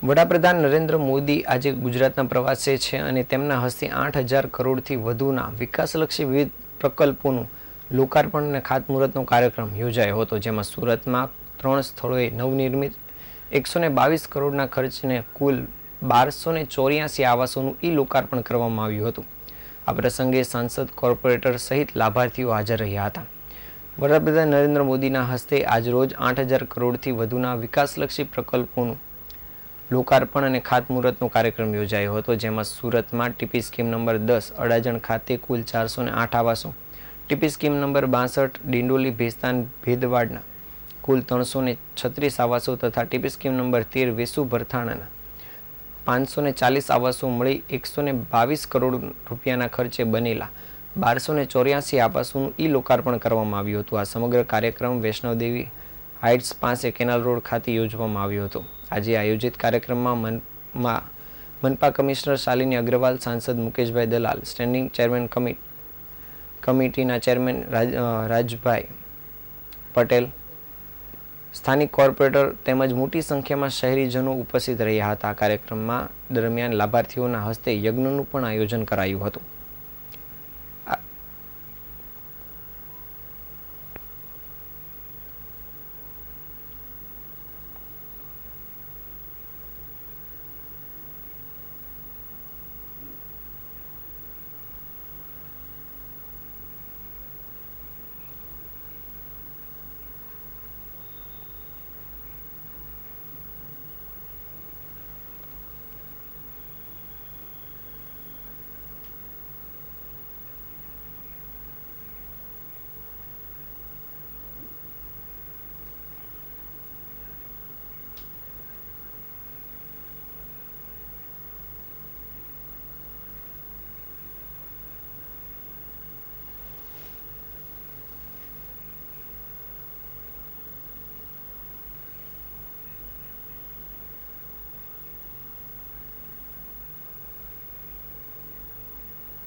વડાપ્રધાન નરેન્દ્ર મોદી આજે ગુજરાતના પ્રવાસે છે અને તેમના હસ્તે આઠ હજાર કરોડથી વધુના વિકાસલક્ષી વિવિધ પ્રકલ્પોનું લોકાર્પણ અને ખાતમુહૂર્તનો કાર્યક્રમ યોજાયો હતો, જેમાં સુરતમાં ત્રણ સ્થળોએ નવનિર્મિત એકસો ને બાવીસ કરોડના ખર્ચને કુલ બારસો ને ચોર્યાસી આવાસોનું ઈ લોકાર્પણ કરવામાં આવ્યું હતું. આ પ્રસંગે સાંસદ, કોર્પોરેટર સહિત લાભાર્થીઓ હાજર રહ્યા હતા. વડાપ્રધાન નરેન્દ્ર મોદીના હસ્તે આજરોજ આઠ હજાર કરોડથી વધુના વિકાસલક્ષી પ્રકલ્પોનું લોકાર્પણ અને ખાતમુહૂર્તનો કાર્યક્રમ યોજાયો હતો, જેમાં સુરતમાં ટીપી સ્કીમ નંબર દસ, અડાજણ ખાતે કુલ ચારસો ને આઠ આવાસો, ટીપી સ્કીમ નંબર બાસઠ, ડિંડોલી ભેસ્તાન ભેદવાડના કુલ ત્રણસો ને છત્રીસ આવાસો તથા ટીપી સ્કીમ નંબર તેર, વેસુ ભરથાણાના પાંચસો ને ચાલીસ આવાસો મળી એકસો ને બાવીસ કરોડ રૂપિયાના ખર્ચે બનેલા બારસો ને ચોર્યાસી આવાસોનું ઈ લોકાર્પણ કરવામાં આવ્યું હતું. આ સમગ્ર કાર્યક્રમ વૈષ્ણવદેવી હાઇટ્સ પાસે કેનાલ રોડ ખાતે યોજવામાં આવ્યો હતો. આજે આયોજિત કાર્યક્રમમાં મનમાં મનપા કમિશનર શાલિની અગ્રવાલ, સાંસદ Mukeshbhai Dalal standing chairman commit કમિટીના ચેરમેન રાજભાઈ પટેલ, સ્થાનિક કોર્પોરેટર તેમજ મોટી સંખ્યામાં શહેરીજનો ઉપસ્થિત રહ્યા હતા. કાર્યક્રમમાં દરમિયાન લાભાર્થીઓના હસ્તે યજ્ઞનું પણ આયોજન કરાયું હતું.